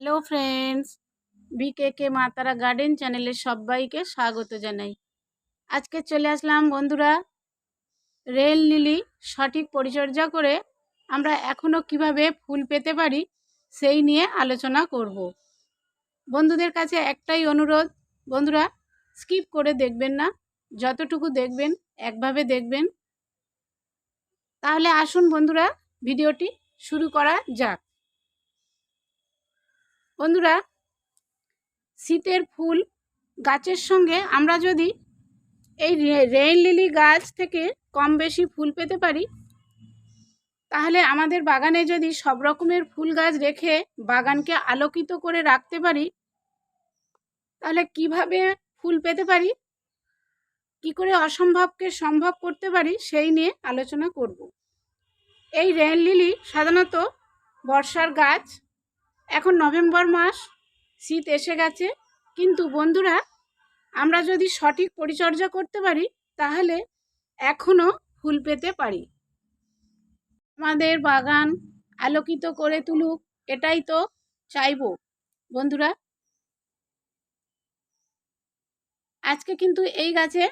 Hello friends বিকে কে মাতারা garden চ্যানেলে সবাইকে স্বাগত জানাই। আজকে চলে আসলাম বন্ধুরা রেল লিলি সঠিক পরিচর্যা করে আমরা এখনও কীভাবে ফুল পেতে পারি সেই নিয়ে আলোচনা করব। বন্ধুদের কাছে একটাই অনুরোধ, বন্ধুরা স্কিপ করে দেখবেন না, যতটুকু দেখবেন একভাবে দেখবেন। তাহলে আসুন বন্ধুরা, ভিডিওটি শুরু করা যাক। বন্ধুরা, শীতের ফুল গাছের সঙ্গে আমরা যদি এই রেইন লিলি গাছ থেকে কম বেশি ফুল পেতে পারি, তাহলে আমাদের বাগানে যদি সব রকমের ফুল গাছ রেখে বাগানকে আলোকিত করে রাখতে পারি, তাহলে কীভাবে ফুল পেতে পারি, কি করে অসম্ভবকে সম্ভব করতে পারি, সেই নিয়ে আলোচনা করব। এই রেইন লিলি সাধারণত বর্ষার গাছ এখন নভেম্বর মাস, শীত এসে গেছে। কিন্তু বন্ধুরা, আমরা যদি সঠিক পরিচর্যা করতে পারি, তাহলে এখনও ফুল পেতে পারি। আমাদের বাগান আলোকিত করে তুলুক, এটাই তো চাইব। বন্ধুরা, আজকে কিন্তু এই গাছে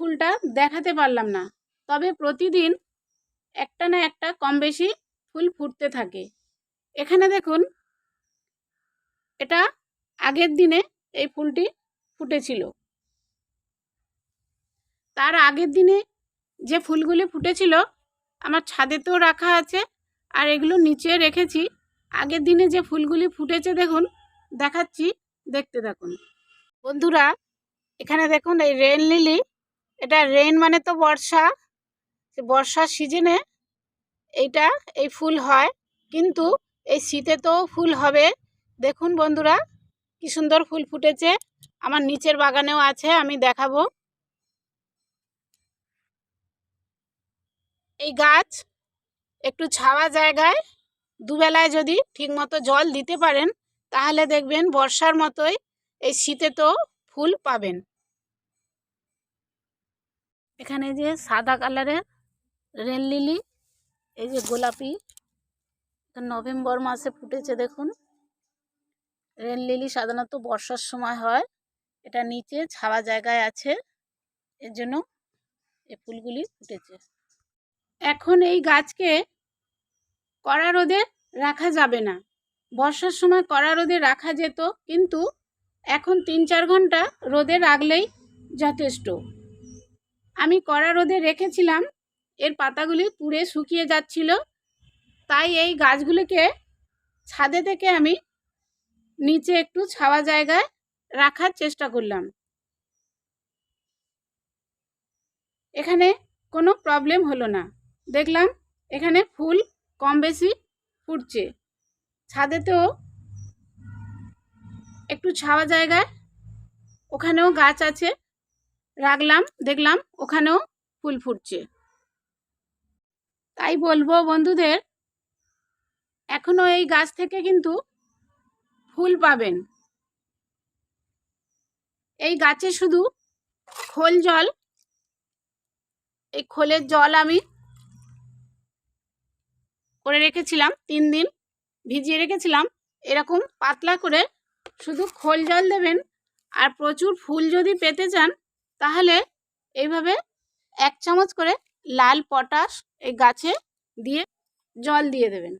ফুলটা দেখাতে পারলাম না। তবে প্রতিদিন একটা না একটা কম বেশি ফুল ফুটতে থাকে। এখানে দেখুন এটা আগের দিনে এই ফুলটি ফুটেছিল। তার আগের দিনে যে ফুলগুলি ফুটেছিল, আমার ছাদেতেও রাখা আছে, আর এগুলো নিচে রেখেছি। আগের দিনে যে ফুলগুলি ফুটেছে দেখুন, দেখাচ্ছি, দেখতে দেখুন বন্ধুরা, এখানে দেখুন এই রেন লিলি, এটা রেন মানে তো বর্ষা বর্ষার সিজনে এইটা এই ফুল হয়, কিন্তু এই শীতে তো ফুল হবে। দেখুন বন্ধুরা, কি সুন্দর ফুল ফুটেছে। আমার নিচের বাগানেও আছে, আমি দেখাবো। এই গাছ একটু ছাওয়া জায়গায়, দুবেলায় যদি ঠিকমতো জল দিতে পারেন, তাহলে দেখবেন বর্ষার মতোই এই শীতে তো ফুল পাবেন। এখানে যে সাদা কালারের রেল লিলি, এই যে গোলাপি নভেম্বর মাসে ফুটেছে, দেখুন। রেন লিলি সাধারণত বর্ষার সময় হয়। এটা নিচে ছাওয়া জায়গায় আছে। এর জন্য এই ফুলগুলি ফুটেছে। এখন এই গাছকে কড়া রোদে রাখা যাবে না। বর্ষার সময় কড়া রোদে রাখা যেত, কিন্তু এখন তিন চার ঘণ্টা রোদে রাখলেই যথেষ্ট। আমি কড়া রোদে রেখেছিলাম, এর পাতাগুলি পুড়ে শুকিয়ে যাচ্ছিল। তাই এই গাছগুলিকে ছাদে থেকে আমি নিচে একটু ছাওয়া জায়গায় রাখার চেষ্টা করলাম। এখানে কোনো প্রবলেম হলো না। দেখলাম এখানে ফুল কম বেশি ফুটছে। ছাদেতেও একটু ছাওয়া জায়গায় ওখানেও গাছ আছে। রাখলাম, দেখলাম ওখানেও ফুল ফুটছে। তাই বলব বন্ধুদের এখনও এই গাছ থেকে কিন্তু ফুল পাবেন। এই গাছে শুধু খোল জল, এই খোলের জল আমি করে রেখেছিলাম তিন দিন, ভিজিয়ে রেখেছিলাম। এরকম পাতলা করে শুধু খোল জল দেবেন। আর প্রচুর ফুল যদি পেতে চান, তাহলে এইভাবে এক চামচ করে লাল পটাশ এই গাছে দিয়ে জল দিয়ে দেবেন।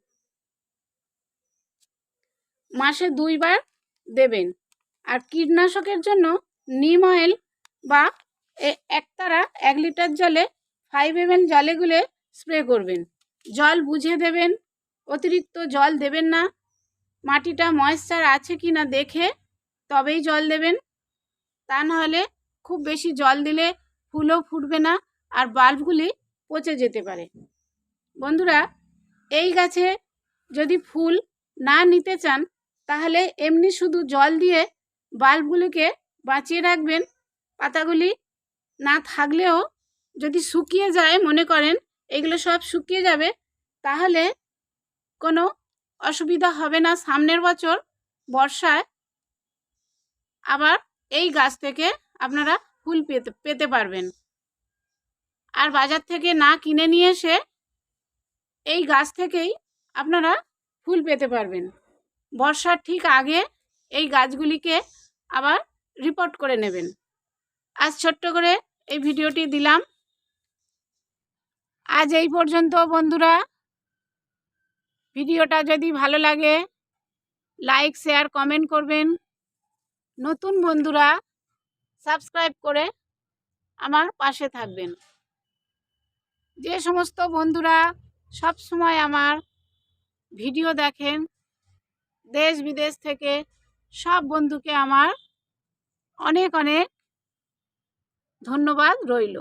মাসে দুইবার দেবেন। আর কীটনাশকের জন্য নিম অয়েল বা একতারা এক লিটার জলে ফাইভ এম এল জলে গুলে স্প্রে করবেন। জল বুঝে দেবেন, অতিরিক্ত জল দেবেন না। মাটিটা ময়েশ্চার আছে কি না দেখে তবেই জল দেবেন। তা নাহলে খুব বেশি জল দিলে ফুলও ফুটবে না আর বাল্বগুলি পচে যেতে পারে। বন্ধুরা, এই গাছে যদি ফুল না নিতে চান তাহলে এমনি শুধু জল দিয়ে বাল্বগুলিকে বাঁচিয়ে রাখবেন। পাতাগুলি না থাকলেও যদি শুকিয়ে যায়, মনে করেন এগুলো সব শুকিয়ে যাবে, তাহলে কোনো অসুবিধা হবে না। সামনের বছর বর্ষায় আবার এই গাছ থেকে আপনারা ফুল পেতে পেতে পারবেন। আর বাজার থেকে না কিনে নিয়ে এসে এই গাছ থেকেই আপনারা ফুল পেতে পারবেন। বর্ষার ঠিক আগে এই গাছগুলিকে আবার রিপোর্ট করে নেবেন। আজ ছোট্ট করে এই ভিডিওটি দিলাম। আজ এই পর্যন্ত বন্ধুরা। ভিডিওটা যদি ভালো লাগে লাইক শেয়ার কমেন্ট করবেন। নতুন বন্ধুরা সাবস্ক্রাইব করে আমার পাশে থাকবেন। যে সমস্ত বন্ধুরা সব সময় আমার ভিডিও দেখেন দেশ বিদেশ থেকে সব বন্ধুকে আমার অনেক অনেক ধন্যবাদ রইল।